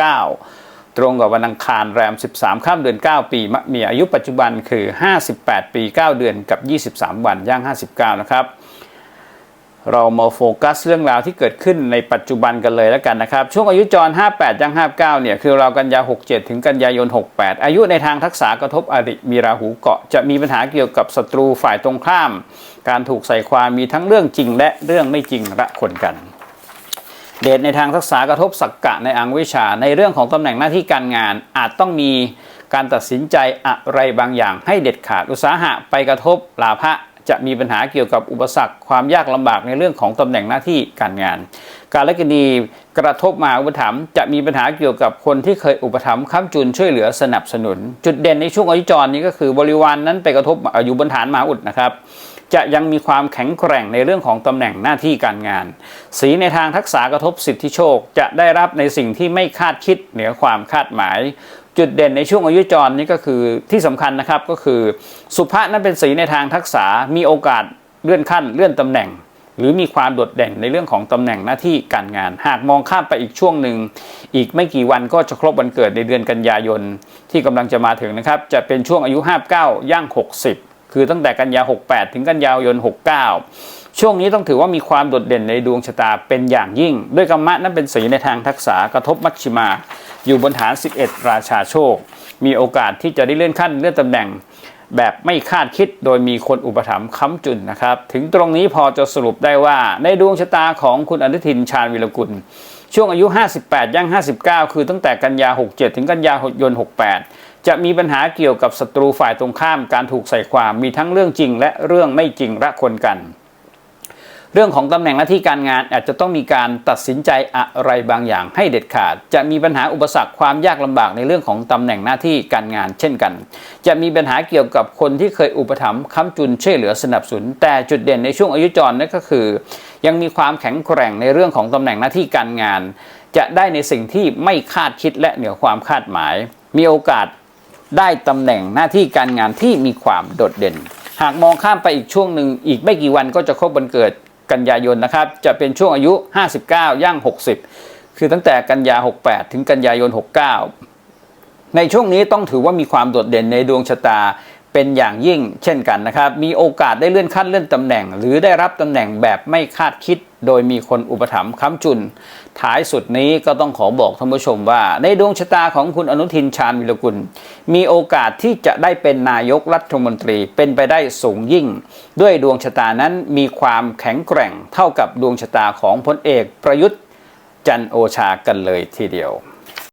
9 ตรงกับวันอังคารแรม 13 ข้ามเดือน 9 ปีมะเมียอายุปัจจุบันคือ 58 ปี 9 เดือนกับ 23 วันย่าง 59 นะครับ เรามาโฟกัสเรื่องราวที่เกิดขึ้นในปัจจุบันกันเลยแล้วกันนะครับ ช่วงอายุจร 58ย่าง 59 เนี่ยคือเรากันยา 67 ถึงกันยายน 68 อายุในทางทักษะกระทบอริมีราหูเกาะ จะมีปัญหาเกี่ยวกับศัตรูฝ่ายตรงข้าม การถูกใส่ความมีทั้งเรื่องจริงและเรื่องไม่จริงระคนกัน เดชในทางทักษะกระทบสักกะในอังวิชา ในเรื่องของตำแหน่งหน้าที่การงาน อาจต้องมีการตัดสินใจอะไรบางอย่างให้เด็ดขาดอุตสาหะไปกระทบลาภะจะมีปัญหาเกี่ยวกับอุปสรรคความยากลำบากในเรื่องของตำแหน่งหน้าที่การงาน การละกินีกระทบมาอุปถัมภ์จะมีปัญหาเกี่ยวกับคนที่เคยอุปถัมภ์ค้ำจุนช่วยเหลือสนับสนุน จุดเด่นในช่วงอายุจรนี้ก็คือบริวารนนั้นไปกระทบอยู่บนฐานมาอุดนะครับ จะยังมีความแข็งแกร่งในเรื่องของตำแหน่งหน้าที่การงาน สีในทางทักษะกระทบสิทธิโชค จะได้รับในสิ่งที่ไม่คาดคิดเหนือความคาดหมาย จุดเด่นในช่วงอายุจรนี้ก็คือที่สำคัญนะครับก็คือ สุภะนั้นเป็นสีในทางทักษะมีโอกาสเลื่อนขั้นเลื่อนตำแหน่ง หรือมีความโดดเด่นในเรื่องของตำแหน่งหน้าที่การงาน หากมองข้ามไปอีกช่วงหนึ่ง อีกไม่กี่วันก็จะครบวันเกิดในเดือนกันยายนที่กำลังจะมาถึงนะครับจะเป็นช่วงอายุ 59ย่าง 60 คือตั้งแต่กันยา 68 ถึงกันยายน 69 ช่วงนี้ต้องถือว่ามีความโดดเด่นในดวงชะตาเป็นอย่างยิ่ง ด้วยกรรมะนั้นเป็นสีในทางทักษะกระทบมัชชิมา อยู่บนฐาน 11 ราชาโชค มีโอกาสที่จะได้เลื่อนขั้นเลื่อนตำแหน่ง แบบไม่คาดคิดโดยมีคนอุปถัมภ์ค้ำจุนนะครับ ถึงตรงนี้พอจะสรุปได้ว่าในดวงชะตาของคุณอนุทินชาญวิรกุล ช่วงอายุ 58ย่าง 59 คือตั้งแต่กันยา 67 ถึงกันยายน 68 จะมีปัญหาเกี่ยวกับศัตรูฝ่ายตรงข้ามการถูกใส่ความมีทั้งเรื่องจริงและเรื่องไม่จริงระคนกัน เรื่องของตำแหน่งหน้าที่การงานอาจจะต้องมีการตัดสินใจอะไรบางอย่างให้เด็ดขาด จะมีปัญหาอุปสรรคความยากลำบากในเรื่องของตำแหน่งหน้าที่การงาน เช่นกัน จะมีปัญหาเกี่ยวกับคนที่เคยอุปถัมภ์ค้ำจุนช่วยเหลือสนับสนุน แต่จุดเด่นในช่วงอายุจรนั่นก็คือ ยังมีความแข็งแกร่งในเรื่องของตำแหน่งหน้าที่การงาน จะได้ในสิ่งที่ไม่คาดคิดและเหนือความคาดหมาย มีโอกาสได้ตำแหน่งหน้าที่การงานที่มีความโดดเด่น หากมองข้ามไปอีกช่วงหนึ่งอีกไม่กี่วันก็จะครบวันเกิด กันยายนนะครับ จะเป็นช่วงอายุ 59 ย่าง 60 คือตั้งแต่กันยา 68 ถึงกันยายน 69 ในช่วงนี้ต้องถือว่ามีความโดดเด่นในดวงชะตา เป็นอย่างยิ่งเช่นกันนะครับ มีโอกาสได้เลื่อนขั้นเลื่อนตำแหน่ง หรือได้รับตำแหน่งแบบไม่คาดคิด โดยมีคนอุปถัมภ์ค้ำจุน ท้ายสุดนี้ก็ต้องขอบอกท่านผู้ชมว่า ในดวงชะตาของคุณอนุทินชาญวิรกุล มีโอกาสที่จะได้เป็นนายกรัฐมนตรีเป็นไปได้สูงยิ่ง ด้วยดวงชะตานั้นมีความแข็งแกร่งเท่ากับดวงชะตาของพลเอกประยุทธ์จันทร์โอชากันเลยทีเดียว